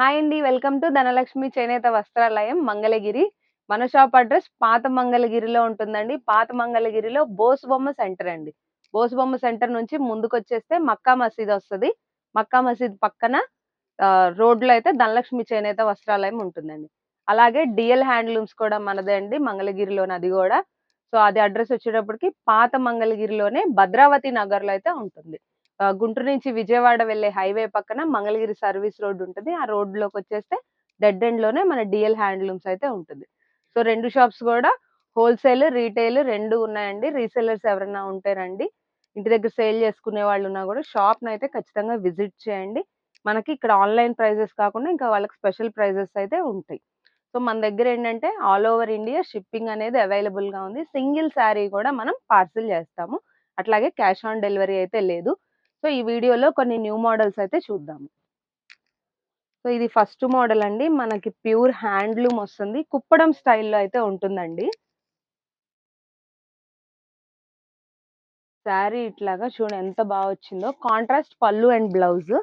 Hi అండి welcome to Dhanalakshmi చేనేత వస్త్రాలయం మంగళగిరి. మన షాప్ అడ్రస్ పాత మంగళగిరిలో ఉంటుందండి. పాత మంగళగిరిలో బోసుబొమ్మ సెంటర్ అండి. బోసుబొమ్మ సెంటర్ నుంచి ముందుకు వచ్చేస్తే మక్కా మసీద్ వస్తుంది. మక్కా మసీద్ పక్కన రోడ్లో అయితే ధనలక్ష్మి చేనేత వస్త్రాలయం ఉంటుందండి. అలాగే డిఎల్ హ్యాండ్లూమ్స్ కూడా మనదే అండి మంగళగిరిలోని అది కూడా. సో అది అడ్రస్ వచ్చేటప్పటికి పాత మంగళగిరిలోనే భద్రావతి నగర్లో అయితే ఉంటుంది. గుంటూరు నుంచి విజయవాడ వెళ్ళే హైవే పక్కన మంగళగిరి సర్వీస్ రోడ్ ఉంటుంది. ఆ రోడ్లోకి వచ్చేస్తే డెడ్ ఎండ్లోనే మన డిఎల్ హ్యాండ్లూమ్స్ అయితే ఉంటుంది. సో రెండు షాప్స్ కూడా హోల్సేల్ రీటైల్ రెండు ఉన్నాయండి. రీసెలర్స్ ఎవరైనా ఉంటే రండి. ఇంటి దగ్గర సేల్ చేసుకునే వాళ్ళు ఉన్నా కూడా షాప్ను అయితే ఖచ్చితంగా విజిట్ చేయండి. మనకి ఇక్కడ ఆన్లైన్ ప్రైజెస్ కాకుండా ఇంకా వాళ్ళకి స్పెషల్ ప్రైజెస్ అయితే ఉంటాయి. సో మన దగ్గర ఏంటంటే ఆల్ ఓవర్ ఇండియా షిప్పింగ్ అనేది అవైలబుల్గా ఉంది. సింగిల్ శారీ కూడా మనం పార్సిల్ చేస్తాము. అట్లాగే క్యాష్ ఆన్ డెలివరీ అయితే లేదు. సో ఈ వీడియోలో కొన్ని న్యూ మోడల్స్ అయితే చూద్దాము. సో ఇది ఫస్ట్ మోడల్ అండి. మనకి ప్యూర్ హ్యాండ్లూమ్ వస్తుంది. కుప్పడం స్టైల్లో అయితే ఉంటుందండి. శారీ ఇట్లాగా చూడండి ఎంత బాగా వచ్చిందో. కాంట్రాస్ట్ పళ్ళు అండ్ బ్లౌజ్.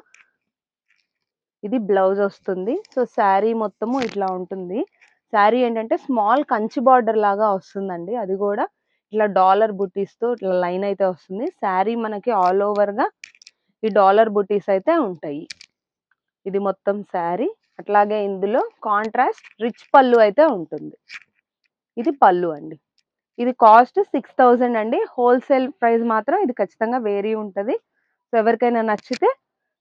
ఇది బ్లౌజ్ వస్తుంది. సో శారీ మొత్తము ఇట్లా ఉంటుంది. శారీ ఏంటంటే స్మాల్ కంచి బార్డర్ లాగా వస్తుందండి. అది కూడా ఇట్లా డాలర్ బుటీస్తో ఇట్లా లైన్ అయితే వస్తుంది. శారీ మనకి ఆల్ ఓవర్గా ఈ డాలర్ బుటీస్ అయితే ఉంటాయి. ఇది మొత్తం శారీ. అట్లాగే ఇందులో కాంట్రాస్ట్ రిచ్ పళ్ళు అయితే ఉంటుంది. ఇది పళ్ళు అండి. ఇది కాస్ట్ సిక్స్ థౌజండ్ అండి. హోల్సేల్ ప్రైస్ మాత్రం ఇది ఖచ్చితంగా వేరీ ఉంటుంది. సో ఎవరికైనా నచ్చితే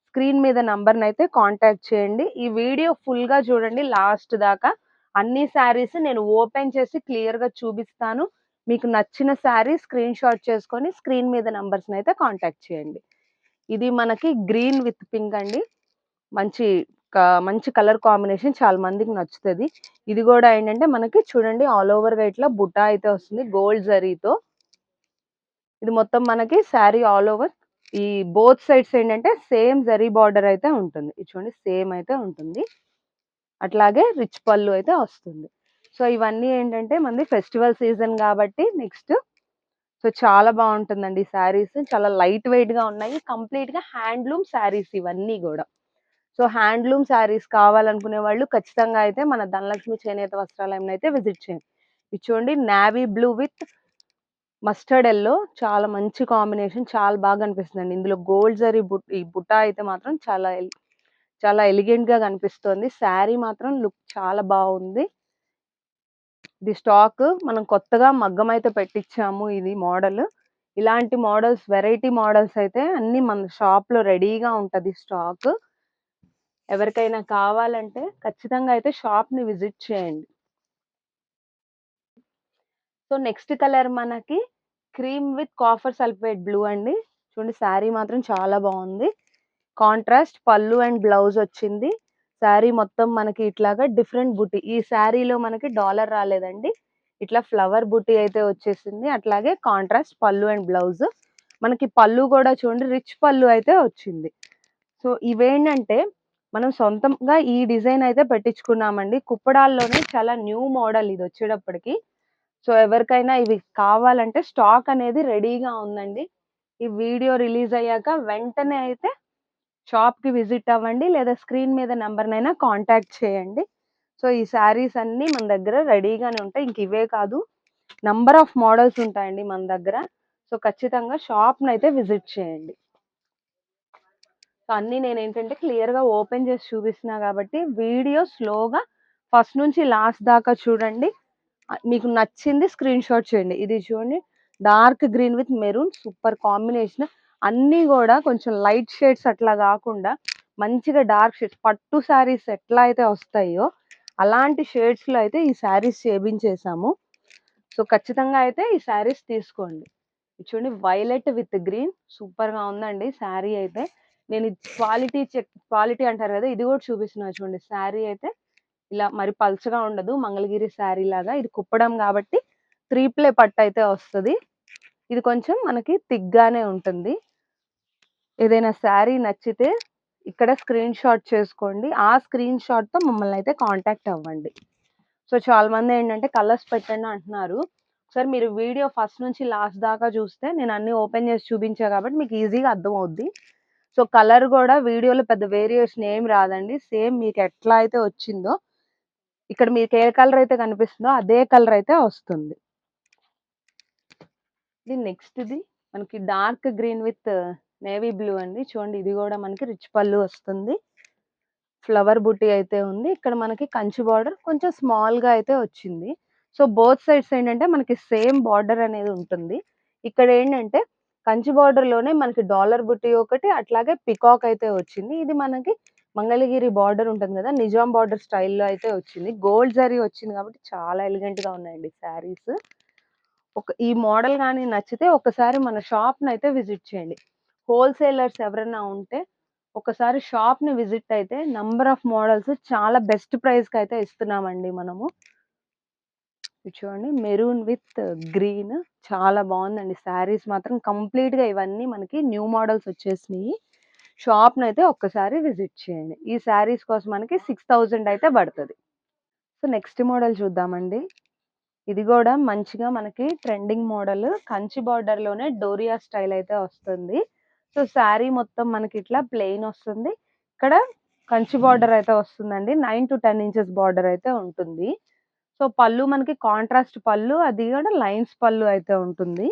స్క్రీన్ మీద నంబర్ని అయితే కాంటాక్ట్ చేయండి. ఈ వీడియో ఫుల్గా చూడండి. లాస్ట్ దాకా అన్ని శారీస్ నేను ఓపెన్ చేసి క్లియర్గా చూపిస్తాను. మీకు నచ్చిన శారీ స్క్రీన్ షాట్ చేసుకొని స్క్రీన్ మీద నంబర్స్ని అయితే కాంటాక్ట్ చేయండి. ఇది మనకి గ్రీన్ విత్ పింక్ అండి. మంచి మంచి కలర్ కాంబినేషన్ చాలా మందికి నచ్చుతుంది. ఇది కూడా ఏంటంటే మనకి చూడండి ఆల్ ఓవర్గా ఇట్లా బుటా అయితే వస్తుంది గోల్డ్ జరీతో. ఇది మొత్తం మనకి శారీ ఆల్ ఓవర్. ఈ బోత్ సైడ్స్ ఏంటంటే సేమ్ జరీ బార్డర్ అయితే ఉంటుంది. ఇది చూడండి సేమ్ అయితే ఉంటుంది. అట్లాగే రిచ్ పళ్ళు అయితే వస్తుంది. సో ఇవన్నీ ఏంటంటే మనది ఫెస్టివల్ సీజన్ కాబట్టి నెక్స్ట్. సో చాలా బాగుంటుందండి శారీస్. చాలా లైట్ వెయిట్గా ఉన్నాయి. కంప్లీట్గా హ్యాండ్లూమ్ శారీస్ ఇవన్నీ కూడా. సో హ్యాండ్లూమ్ శారీస్ కావాలనుకునే వాళ్ళు ఖచ్చితంగా అయితే మన ధనలక్ష్మి చేనేత వస్త్రాలయం అయితే విజిట్ చేయండి. ఇది చూడండి navy blue with mustard yellow. చాలా మంచి కాంబినేషన్. చాలా బాగా అనిపిస్తుంది ఇందులో గోల్డ్ జరీ బుట్ ఈ బుట్ట అయితే మాత్రం చాలా చాలా ఎలిగెంట్గా కనిపిస్తుంది. శారీ మాత్రం లుక్ చాలా బాగుంది. ఇది స్టాక్ మనం కొత్తగా మగ్గం అయితే పెట్టించాము ఇది మోడల్. ఇలాంటి మోడల్స్ వెరైటీ మోడల్స్ అయితే అన్ని మన షాప్లో రెడీగా ఉంటుంది స్టాక్. ఎవరికైనా కావాలంటే ఖచ్చితంగా అయితే షాప్ని విజిట్ చేయండి. సో నెక్స్ట్ కలర్ మనకి cream with copper sulphate blue అండి. చూడండి శారీ మాత్రం చాలా బాగుంది. కాంట్రాస్ట్ పళ్ళు అండ్ బ్లౌజ్ వచ్చింది. శారీ మొత్తం మనకి ఇట్లాగా డిఫరెంట్ బుట్టి ఈ శారీలో మనకి డాలర్ రాలేదండి. ఇట్లా ఫ్లవర్ బుట్టి అయితే వచ్చేసింది. అట్లాగే కాంట్రాస్ట్ పళ్ళు అండ్ బ్లౌజ్. మనకి పళ్ళు కూడా చూడండి రిచ్ పళ్ళు అయితే వచ్చింది. సో ఇవేంటంటే మనం సొంతంగా ఈ డిజైన్ అయితే పెట్టించుకున్నామండి. కుప్పడాల్లోనే చాలా న్యూ మోడల్ ఇది వచ్చేటప్పటికి. సో ఎవరికైనా ఇవి కావాలంటే స్టాక్ అనేది రెడీగా ఉందండి. ఈ వీడియో రిలీజ్ అయ్యాక వెంటనే అయితే షాప్కి విజిట్ అవ్వండి లేదా స్క్రీన్ మీద నెంబర్ నైనా కాంటాక్ట్ చేయండి. సో ఈ శారీస్ అన్ని మన దగ్గర రెడీగానే ఉంటాయి. ఇంక ఇవే కాదు నంబర్ ఆఫ్ మోడల్స్ ఉంటాయండి మన దగ్గర. సో ఖచ్చితంగా షాప్ని అయితే విజిట్ చేయండి. సో అన్ని నేను ఏంటంటే క్లియర్గా ఓపెన్ చేసి చూపిస్తున్నా కాబట్టి వీడియో స్లోగా ఫస్ట్ నుంచి లాస్ట్ దాకా చూడండి. మీకు నచ్చింది స్క్రీన్ షాట్ చేయండి. ఇది చూడండి dark green with maroon super combination. అన్నీ కూడా కొంచెం లైట్ షేడ్స్ అట్లా కాకుండా మంచిగా డార్క్ షేడ్స్ పట్టు శారీస్ ఎట్లా అయితే వస్తాయో అలాంటి షేడ్స్లో అయితే ఈ శారీస్ చేపించేసాము సో ఖచ్చితంగా అయితే ఈ శారీస్ తీసుకోండి. చూడండి వైలెట్ విత్ గ్రీన్. సూపర్గా ఉందండి శారీ అయితే. నేను క్వాలిటీ చెక్ క్వాలిటీ అంటారు కదా ఇది కూడా చూపిస్తున్నా చూడండి. శారీ అయితే ఇలా మరి పల్చగా ఉండదు మంగళగిరి శారీ లాగా. ఇది కుప్పడం కాబట్టి త్రీ ప్లే పట్టు అయితే వస్తుంది. ఇది కొంచెం మనకి తిగ్గానే ఉంటుంది. ఏదైనా శారీ నచ్చితే ఇక్కడ స్క్రీన్ షాట్ చేసుకోండి. ఆ స్క్రీన్ షాట్తో మమ్మల్ని అయితే కాంటాక్ట్ అవ్వండి. సో చాలా మంది ఏంటంటే కలర్స్ పెట్టండి అంటున్నారు. ఒకసారి మీరు వీడియో ఫస్ట్ నుంచి లాస్ట్ దాకా చూస్తే నేను అన్ని ఓపెన్ చేసి చూపించా కాబట్టి మీకు ఈజీగా అర్థమవుద్ది. సో కలర్ కూడా వీడియోలో పెద్ద వేరియేషన్ ఏం రాదండి. సేమ్ మీకు ఎట్లా అయితే వచ్చిందో ఇక్కడ మీకు ఏ కలర్ అయితే కనిపిస్తుందో అదే కలర్ అయితే వస్తుంది. ఇది నెక్స్ట్ది. మనకి dark green with navy blue అండి. చూడండి ఇది కూడా మనకి రిచ్ పళ్ళు వస్తుంది. ఫ్లవర్ బుట్టి అయితే ఉంది. ఇక్కడ మనకి కంచి బార్డర్ కొంచెం స్మాల్గా అయితే వచ్చింది. సో బోత్ సైడ్స్ ఏంటంటే మనకి సేమ్ బార్డర్ అనేది ఉంటుంది. ఇక్కడ ఏంటంటే కంచి బార్డర్లోనే మనకి డాలర్ బుట్టి ఒకటి అట్లాగే పికాక్ అయితే వచ్చింది. ఇది మనకి మంగళగిరి బార్డర్ ఉంటుంది కదా నిజాం బార్డర్ స్టైల్లో అయితే వచ్చింది. గోల్డ్ జరీ వచ్చింది కాబట్టి చాలా ఎలిగెంట్గా ఉన్నాయండి శారీస్. ఒక ఈ మోడల్ కానీ నచ్చితే ఒకసారి మన షాప్ని అయితే విజిట్ చేయండి. హోల్సేలర్స్ ఎవరైనా ఉంటే ఒకసారి షాప్ని విజిట్ అయితే నంబర్ ఆఫ్ మోడల్స్ చాలా బెస్ట్ ప్రైస్కి అయితే ఇస్తున్నామండి మనము. చూడండి మెరూన్ విత్ గ్రీన్ చాలా బాగుందండి. శారీస్ మాత్రం కంప్లీట్గా ఇవన్నీ మనకి న్యూ మోడల్స్ వచ్చేసినాయి. షాప్ని అయితే ఒక్కసారి విజిట్ చేయండి. ఈ శారీస్ కోసం మనకి సిక్స్ థౌజండ్ అయితే పడుతుంది. సో నెక్స్ట్ మోడల్ చూద్దామండి. ఇది కూడా మంచిగా మనకి ట్రెండింగ్ మోడల్. కంచి బార్డర్లోనే డోరియా స్టైల్ అయితే వస్తుంది. సో శారీ మొత్తం మనకి ఇట్లా ప్లెయిన్ వస్తుంది. ఇక్కడ కంచి బార్డర్ అయితే వస్తుందండి. Nine to ten inches border అయితే ఉంటుంది. సో పళ్ళు మనకి కాంట్రాస్ట్ పళ్ళు అది కూడా లైన్స్ పళ్ళు అయితే ఉంటుంది.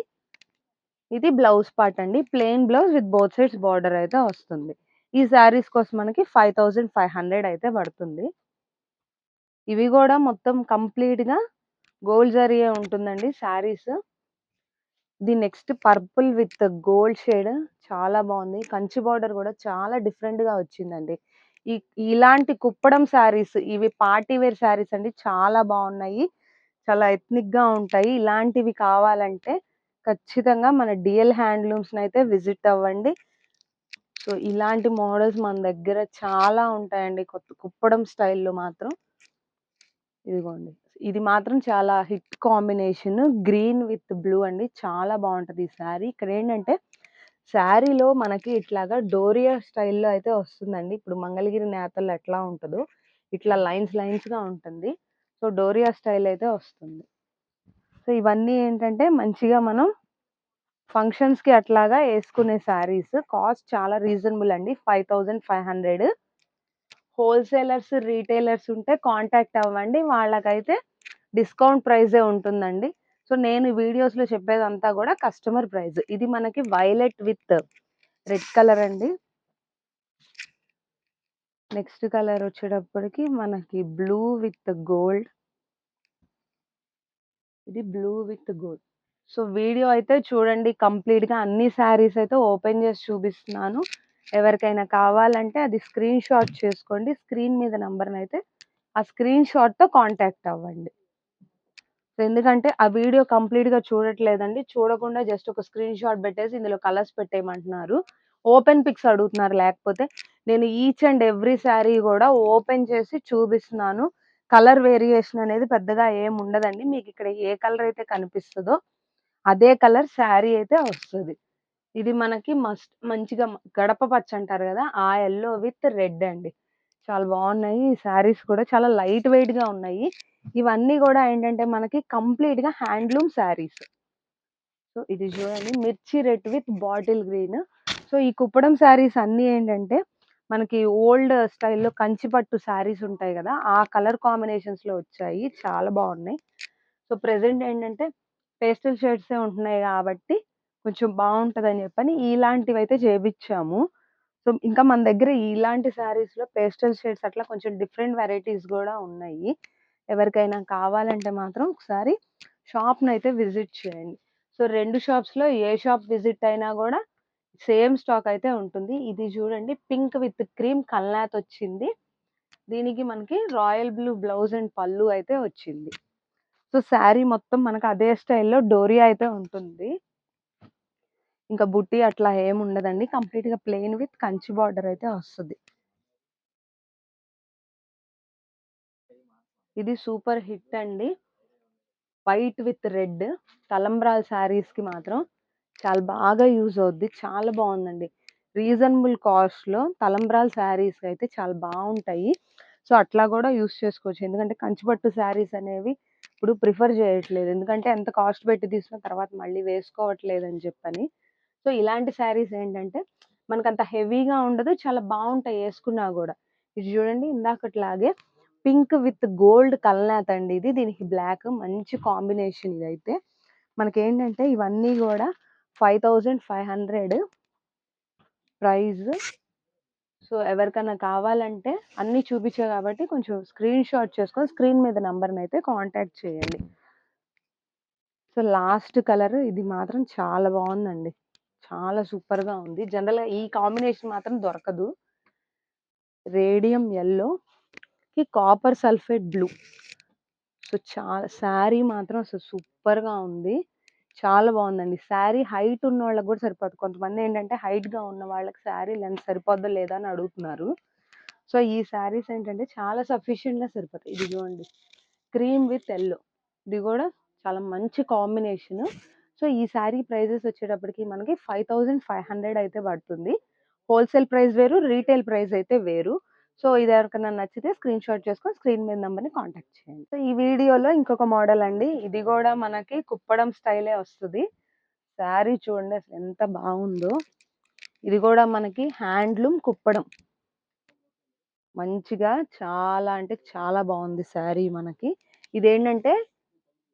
ఇది బ్లౌజ్ పార్ట్ అండి. Plain blouse with both sides border అయితే వస్తుంది. ఈ శారీస్ కోసం మనకి ఫైవ్ థౌజండ్ ఫైవ్ హండ్రెడ్ అయితే పడుతుంది. ఇవి కూడా మొత్తం కంప్లీట్గా గోల్డ్ జరీయే ఉంటుందండి శారీస్. ఇది next purple with gold shade. చాలా బాగుంది. కంచి బార్డర్ కూడా చాలా డిఫరెంట్గా వచ్చిందండి. ఈ ఇలాంటి కుప్పడం శారీస్ ఇవి పార్టీ వేర్ శారీస్ అండి. చాలా బాగున్నాయి. చాలా ఎత్నిక్గా ఉంటాయి. ఇలాంటివి కావాలంటే ఖచ్చితంగా మన డిఎల్ హ్యాండ్లూమ్స్ని అయితే విజిట్ అవ్వండి. సో ఇలాంటి మోడల్స్ మన దగ్గర చాలా ఉంటాయండి. కొత్త కుప్పడం స్టైల్లో మాత్రం. ఇదిగోండి. ఇది మాత్రం చాలా hit combination. Green with blue అండి. చాలా బాగుంటుంది ఈ శారీ. ఇక్కడ ఏంటంటే శారీలో మనకి ఇట్లాగా డోరియా స్టైల్లో అయితే వస్తుందండి. ఇప్పుడు మంగళగిరి నేతలు ఎట్లా ఉంటుందో ఇట్లా లైన్స్ లైన్స్గా ఉంటుంది. సో డోరియా స్టైల్ అయితే వస్తుంది. సో ఇవన్నీ ఏంటంటే మంచిగా మనం ఫంక్షన్స్కి అట్లాగా వేసుకునే శారీస్. కాస్ట్ చాలా రీజనబుల్ అండి. Five thousand five hundred. Wholesalers retailers ఉంటే కాంటాక్ట్ అవ్వండి. వాళ్ళకైతే డిస్కౌంట్ ప్రైజే ఉంటుందండి. సో నేను వీడియోస్లో చెప్పేదంతా కూడా కస్టమర్ ప్రైస్ ఇది మనకి వైలెట్ విత్ రెడ్ కలర్ అండి. నెక్స్ట్ కలర్ వచ్చేటప్పటికి మనకి బ్లూ విత్ గోల్డ్. ఇది blue with gold. So video అయితే చూడండి కంప్లీట్గా. అన్ని శారీస్ అయితే ఓపెన్ చేసి చూపిస్తున్నాను. ఎవరికైనా కావాలంటే అది స్క్రీన్ షాట్ చేసుకోండి. స్క్రీన్ మీద నెంబర్ని అయితే ఆ స్క్రీన్ షాట్తో కాంటాక్ట్ అవ్వండి. ఎందుకంటే ఆ వీడియో కంప్లీట్గా చూడట్లేదండి. చూడకుండా జస్ట్ ఒక స్క్రీన్ షాట్ పెట్టేసి ఇందులో కలర్స్ పెట్టేయమంటున్నారు. ఓపెన్ పిక్స్ అడుగుతున్నారు లేకపోతే నేను ఈచ్ అండ్ ఎవ్రీ శారీ కూడా ఓపెన్ చేసి చూపిస్తున్నాను. కలర్ వేరియేషన్ అనేది పెద్దగా ఏం ఉండదండి. మీకు ఇక్కడ ఏ కలర్ అయితే కనిపిస్తుందో అదే కలర్ శారీ అయితే వస్తుంది. ఇది మనకి మస్ట్ మంచిగా గడప పచ్చ అంటారు కదా ఆ ఎల్లో విత్ రెడ్ అండి. చాలా బాగున్నాయి. ఈ శారీస్ కూడా చాలా లైట్ వెయిట్గా ఉన్నాయి. ఇవన్నీ కూడా ఏంటంటే మనకి కంప్లీట్గా హ్యాండ్లూమ్ శారీస్. సో ఇది చూడండి. Mirchi red with bottle green. So ఈ కుప్పడం శారీస్ అన్ని ఏంటంటే మనకి ఓల్డ్ స్టైల్లో కంచిపట్టు శారీస్ ఉంటాయి కదా ఆ కలర్ కాంబినేషన్స్లో వచ్చాయి. చాలా బాగున్నాయి. సో ప్రెసెంట్ ఏంటంటే పేస్టల్ షేడ్స్ ఉంటున్నాయి కాబట్టి కొంచెం బాగుంటది అని చెప్పని ఇలాంటివి అయితే చేపించాము. సో ఇంకా మన దగ్గర ఇలాంటి శారీస్లో పేస్టల్ షేడ్స్ అట్లా కొంచెం డిఫరెంట్ వెరైటీస్ కూడా ఉన్నాయి. ఎవరికైనా కావాలంటే మాత్రం ఒకసారి షాప్ అయితే విజిట్ చేయండి. సో రెండు షాప్స్లో ఏ షాప్ విజిట్ అయినా కూడా సేమ్ స్టాక్ అయితే ఉంటుంది. ఇది చూడండి పింక్ విత్ క్రీమ్ కల్నాత్ వచ్చింది. దీనికి మనకి రాయల్ బ్లూ బ్లౌజ్ అండ్ పళ్ళు అయితే వచ్చింది. సో శారీ మొత్తం మనకు అదే స్టైల్లో డోరియా అయితే ఉంటుంది. ఇంకా బుట్టి అట్లా ఏం ఉండదండి. కంప్లీట్గా ప్లెయిన్ విత్ కంచి బార్డర్ అయితే వస్తుంది. ఇది సూపర్ హిట్ అండి. White with red. తలంబ్రాల్ శారీస్కి మాత్రం చాలా బాగా యూజ్ అవుద్ది. చాలా బాగుందండి. రీజనబుల్ కాస్ట్లో తలంబ్రాల్ శారీస్ అయితే చాలా బాగుంటాయి. సో అట్లా కూడా యూస్ చేసుకోవచ్చు. ఎందుకంటే కంచిపట్టు శారీస్ అనేవి ఇప్పుడు ప్రిఫర్ చేయట్లేదు. ఎందుకంటే ఎంత కాస్ట్ పెట్టి తీసిన తర్వాత మళ్ళీ వేసుకోవట్లేదు అని చెప్పని సో ఇలాంటి శారీస్ ఏంటంటే మనకు అంత హెవీగా ఉండదు. చాలా బాగుంటాయి వేసుకున్నా కూడా ఇది చూడండి ఇందాకట్లాగే పింక్ విత్ గోల్డ్ కల్నాథ్ అండి ఇది. దీనికి బ్లాక్ మంచి కాంబినేషన్ ఇది అయితే మనకేంటంటే ఇవన్నీ గూడా 5500 ప్రైస్. సో, ఎవరికైనా కావాలంటే అన్నీ చూపించా కాబట్టి కొంచెం స్క్రీన్ షాట్ చేసుకొని స్క్రీన్ మీద నంబర్‌నైతే కాంటాక్ట్ చేయండి. సో, లాస్ట్ కలర్ ఇది మాత్రం చాలా బాగుందండి చాలా సూపర్‌గా ఉంది. జనరల్‌గా ఈ కాంబినేషన్ మాత్రం దొరకదు. రేడియం యెల్లోకి కాపర్ సల్ఫేట్ బ్లూ. సో, చాలా శారీ మాత్రం అసలు సూపర్‌గా ఉంది. చాలా బాగుందండి శారీ హైట్ ఉన్న వాళ్ళకి కూడా గూడా కొంతమంది ఏంటంటే హైట్‌గా ఉన్న వాళ్ళకి శారీ లెంత్ సరిపోద్దా లేదా అని అడుగుతున్నారు. సో, ఈ శారీస్ ఏంటంటే చాలా సఫిషియెంట్‌గా సరిపోతాయి. ఇది చూడండి క్రీమ్ విత్ ఎల్లో ఇది కూడా చాలా మంచి కాంబినేషను. సో, ఈ శారీ ప్రైజెస్ వచ్చేటప్పటికి మనకి 5500 అయితే పడుతుంది. హోల్‌సేల్ ప్రైస్ వేరు. రీటైల్ ప్రైస్ అయితే వేరు. సో, ఇది ఎవరికైనా నచ్చితే స్క్రీన్ షాట్ చేసుకొని స్క్రీన్ మీద నెంబర్ని కాంటాక్ట్ చేయండి. సో, ఈ వీడియోలో ఇంకొక మోడల్ అండి. ఇది కూడా మనకి కుప్పడం స్టైలే వస్తుంది శారీ చూడండి అసలు ఎంత బాగుందో ఇది కూడా మనకి హ్యాండ్లూమ్ కుప్పడం. మంచిగా చాలా అంటే చాలా బాగుంది శారీ మనకి. ఇదేంటంటే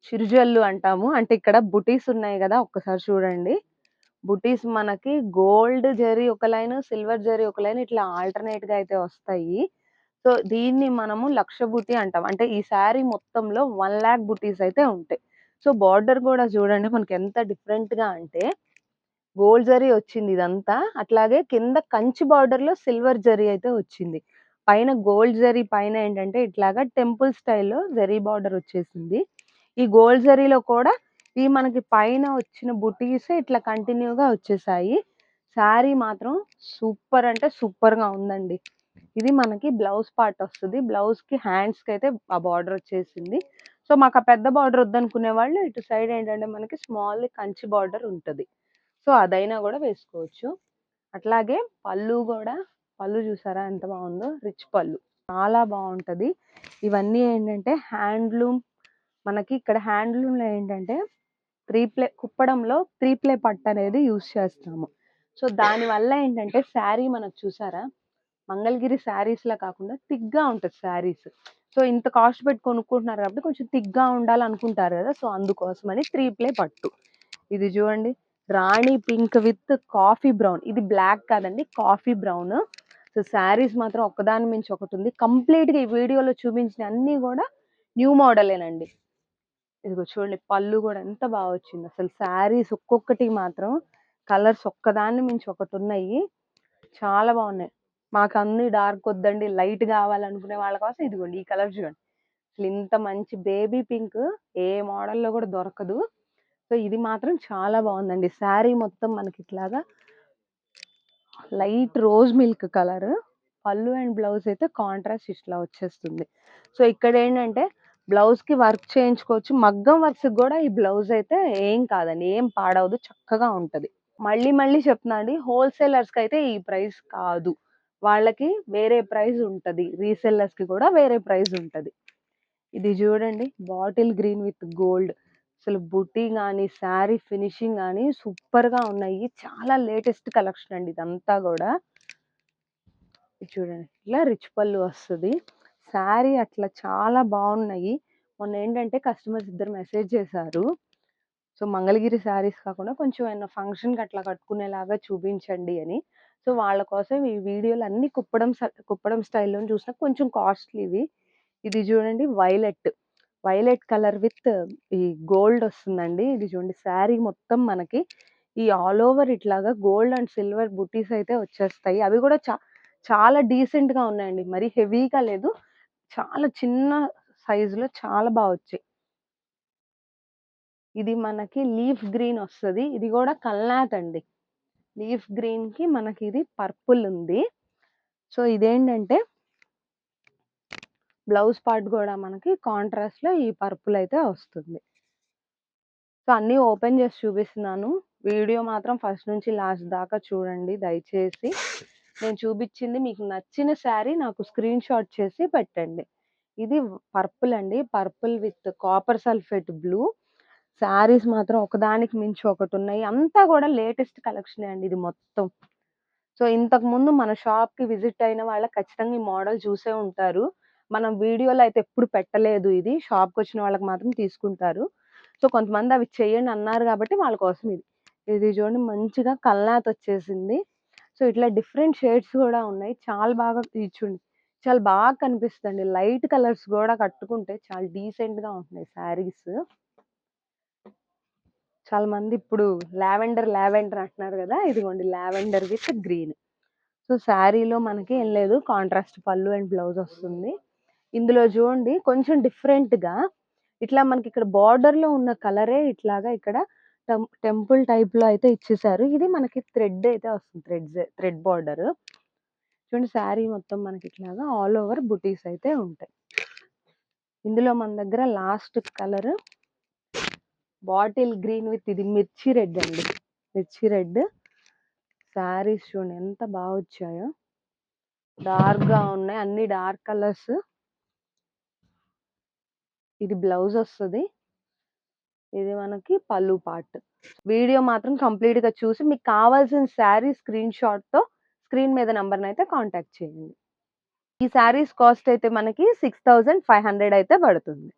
చిరుజల్లు అంటాము. అంటే ఇక్కడ బుటీస్ ఉన్నాయి కదా ఒక్కసారి చూడండి. బుటీస్ మనకి గోల్డ్ జరీ ఒక లైన్ సిల్వర్ జరీ ఒక లైన్ ఇట్లా ఆల్టర్‌నేట్‌గా అయితే వస్తాయి. సో, దీన్ని మనము లక్ష బుటీ అంటాం. అంటే ఈ శారీ మొత్తంలో 1,00,000 బుటీస్ అయితే ఉంటాయి. సో, బార్డర్ కూడా చూడండి మనకి ఎంత డిఫరెంట్‌గా అంటే గోల్డ్ జరీ వచ్చింది ఇదంతా. అట్లాగే కింద కంచి బార్డర్‌లో సిల్వర్ జరీ అయితే వచ్చింది. పైన గోల్డ్ జరీ పైన ఏంటంటే ఇట్లాగా టెంపుల్ స్టైల్‌లో జరీ బార్డర్ వచ్చేసింది. ఈ గోల్డ్ జరీలో కూడా ఈ మనకి పైన వచ్చిన బుటీస్ ఇట్లా కంటిన్యూగా వచ్చేసాయి. శారీ మాత్రం సూపర్ అంటే సూపర్‌గా ఉందండి. ఇది మనకి బ్లౌజ్ పార్ట్ వస్తుంది బ్లౌజ్‌కి అయితే ఆ బార్డర్ వచ్చేసింది. సో, మాకు ఆ పెద్ద బార్డర్ వద్దనుకునే వాళ్ళు ఇటు సైడ్ ఏంటంటే మనకి స్మాల్ కంచి బార్డర్ ఉంటుంది సో, అదైనా కూడా వేసుకోవచ్చు. అట్లాగే పళ్ళు కూడా పళ్ళు చూసారా ఎంత బాగుందో రిచ్ పళ్ళు. చాలా బాగుంటుంది ఇవన్నీ ఏంటంటే హ్యాండ్లూమ్ మనకి ఇక్కడ హ్యాండ్లూమ్‌లో ఏంటంటే త్రీ ప్లే కుప్పడంలో త్రీ ప్లే పట్టు అనేది యూస్ చేస్తాము. సో, దానివల్ల ఏంటంటే శారీ మనకు చూసారా? మంగళగిరి శారీస్‌లా కాకుండా థిక్‌గా ఉంటుంది శారీస్. సో, ఇంత కాస్ట్ పెట్టి కొనుక్కుంటున్నారు కాబట్టి కొంచెం థిక్‌గా ఉండాలనుకుంటారు కదా సో, అందుకోసమని త్రీ ప్లే పట్టు. ఇది చూడండి. Rani pink with coffee brown. ఇది బ్లాక్ కాదండి. Coffee brown. సో, శారీస్ మాత్రం ఒకదాని మించి ఒకటి ఉంది కంప్లీట్‌గా ఈ వీడియోలో చూపించిన అన్నీ కూడా న్యూ మోడలేనండి. ఇదిగో చూడండి పళ్ళు కూడా ఎంత బాగా వచ్చింది అసలు శారీస్ ఒక్కొక్కటి మాత్రం కలర్స్ ఒక్కదాన్ని మించి ఒకటి ఉన్నాయి చాలా బాగున్నాయి మాకు అన్ని డార్క్ వద్దండి. లైట్ కావాలనుకునే వాళ్ళ కోసం ఇదిగోండి ఈ కలర్ చూడండి. అసలు ఇంత మంచి బేబీ పింక్ ఏ మోడల్‌లో కూడా దొరకదు. సో, ఇది మాత్రం చాలా బాగుందండి శారీ మొత్తం మనకి ఇట్లాగా లైట్ రోజ్ మిల్క్ కలర్. పళ్ళు అండ్ బ్లౌజ్ అయితే కాంట్రాస్ట్ ఇట్లా వచ్చేస్తుంది. సో, ఇక్కడ ఏంటంటే బ్లౌజ్‌కి వర్క్ చేయించుకోవచ్చు. మగ్గం వర్క్స్‌కి కూడా ఈ బ్లౌజ్ అయితే ఏం కాదండి. ఏం పాడవదు. చక్కగా ఉంటుంది మళ్ళీ మళ్ళీ చెప్తున్నా అండి. అయితే ఈ ప్రైస్ కాదు. వాళ్ళకి వేరే ప్రైస్ ఉంటుంది రీసెల్లర్స్‌కి కూడా వేరే ప్రైస్ ఉంటుంది ఇది చూడండి బాటిల్ గ్రీన్ విత్ గోల్డ్. అసలు బుట్టి కానీ శారీ ఫినిషింగ్ కానీ సూపర్‌గా ఉన్నాయి. చాలా లేటెస్ట్ కలెక్షన్ అండి ఇదంతా కూడా చూడండి. ఇట్లా రిచ్ పళ్ళు వస్తుంది శారీ అట్లా చాలా బాగున్నాయి మొన్న ఏంటంటే కస్టమర్స్ ఇద్దరు మెసేజ్ చేశారు. సో, మంగళగిరి శారీస్ కాకుండా కొంచెం ఏమైనా ఫంక్షన్‌కి అట్లా కట్టుకునేలాగా చూపించండి అని. సో, వాళ్ళ కోసం ఈ వీడియోలు అన్నీ కుప్పడం కుప్పడం స్టైల్లో చూసినా కొంచెం కాస్ట్‌లీవి. ఇది చూడండి వైలెట్. వైలెట్ కలర్ విత్ ఈ గోల్డ్ వస్తుందండి. ఇది చూడండి శారీ మొత్తం మనకి ఈ ఆల్ ఓవర్ ఇట్లాగా గోల్డ్ అండ్ సిల్వర్ బుటీస్ అయితే వచ్చేస్తాయి. అవి కూడా చా చాలా డీసెంట్‌గా ఉన్నాయండి. మరీ హెవీగా లేదు. చాలా చిన్న సైజులో చాలా బాగా వచ్చాయి. ఇది మనకి లీఫ్ గ్రీన్ వస్తుంది ఇది కూడా కల్లాత్ అండి. లీఫ్ గ్రీన్‌కి మనకి ఇది పర్పుల్ ఉంది. సో, ఇదేంటంటే బ్లౌజ్ పార్ట్ కూడా మనకి కాంట్రాస్ట్‌లో ఈ పర్పుల్ అయితే వస్తుంది. సో, అన్నీ ఓపెన్ చేసి చూపిస్తున్నాను. వీడియో మాత్రం ఫస్ట్ నుంచి లాస్ట్ దాకా చూడండి దయచేసి. నేను చూపించింది మీకు నచ్చిన శారీ నాకు స్క్రీన్ షాట్ చేసి పెట్టండి. ఇది పర్పుల్ అండి. Purple with copper sulphate blue. Saris మాత్రం ఒకదానికి మించి ఒకటి ఉన్నాయి అంతా కూడా లేటెస్ట్ కలెక్షన్ అండి ఇది మొత్తం. సో ఇంతకు ముందు మన షాప్కి విజిట్ అయిన వాళ్ళకి ఖచ్చితంగా ఈ మోడల్ చూసే ఉంటారు మనం వీడియోలో అయితే ఎప్పుడు పెట్టలేదు ఇది షాప్కి వచ్చిన వాళ్ళకి మాత్రం తీసుకుంటారు సో కొంతమంది అవి చేయండి అన్నారు కాబట్టి వాళ్ళ కోసం ఇది ఇది చూడండి మంచిగా కల్లాత్ వచ్చేసింది సో ఇట్లా డిఫరెంట్ షేడ్స్ కూడా ఉన్నాయి. చాలా బాగా తీర్చుండి చూడండి. చాలా బాగా కనిపిస్తుంది లైట్ కలర్స్ కూడా కట్టుకుంటే చాలా డీసెంట్గా ఉంటున్నాయి శారీస్. చాలా మంది ఇప్పుడు లావెండర్ లావెండర్ అంటున్నారు కదా ఇదిగోండి లావెండర్ విత్ గ్రీన్. సో శారీలో మనకి ఏం లేదు. కాంట్రాస్ట్ పళ్ళు అండ్ బ్లౌజ్ వస్తుంది. ఇందులో చూడండి కొంచెం డిఫరెంట్గా ఇట్లా మనకి ఇక్కడ బార్డర్లో ఉన్న కలరే ఇట్లాగా ఇక్కడ టెంపుల్ టైప్లో అయితే ఇచ్చేసారు. ఇది మనకి థ్రెడ్ అయితే వస్తుంది. Threads thread border. చూడండి శారీ మొత్తం మనకి ఇట్లాగా ఆల్ ఓవర్ బుటీస్ అయితే ఉంటాయి. ఇందులో మన దగ్గర last colour bottle green with ఇది మిర్చి రెడ్ అండి. మిర్చి రెడ్. శారీస్ చూడండి ఎంత బాగా వచ్చాయో. డార్క్గా ఉన్నాయి. అన్ని డార్క్ కలర్స్. ఇది బ్లౌజ్ వస్తుంది. ఇది మనకి పళ్ళు పార్ట్. వీడియో మాత్రం కంప్లీట్గా చూసి మీకు కావాల్సిన శారీ స్క్రీన్ షాట్తో స్క్రీన్ మీద నెంబర్ అయితే కాంటాక్ట్ చేయండి. ఈ శారీస్ కాస్ట్ అయితే మనకి సిక్స్ థౌజండ్ ఫైవ్ హండ్రెడ్ అయితే పడుతుంది.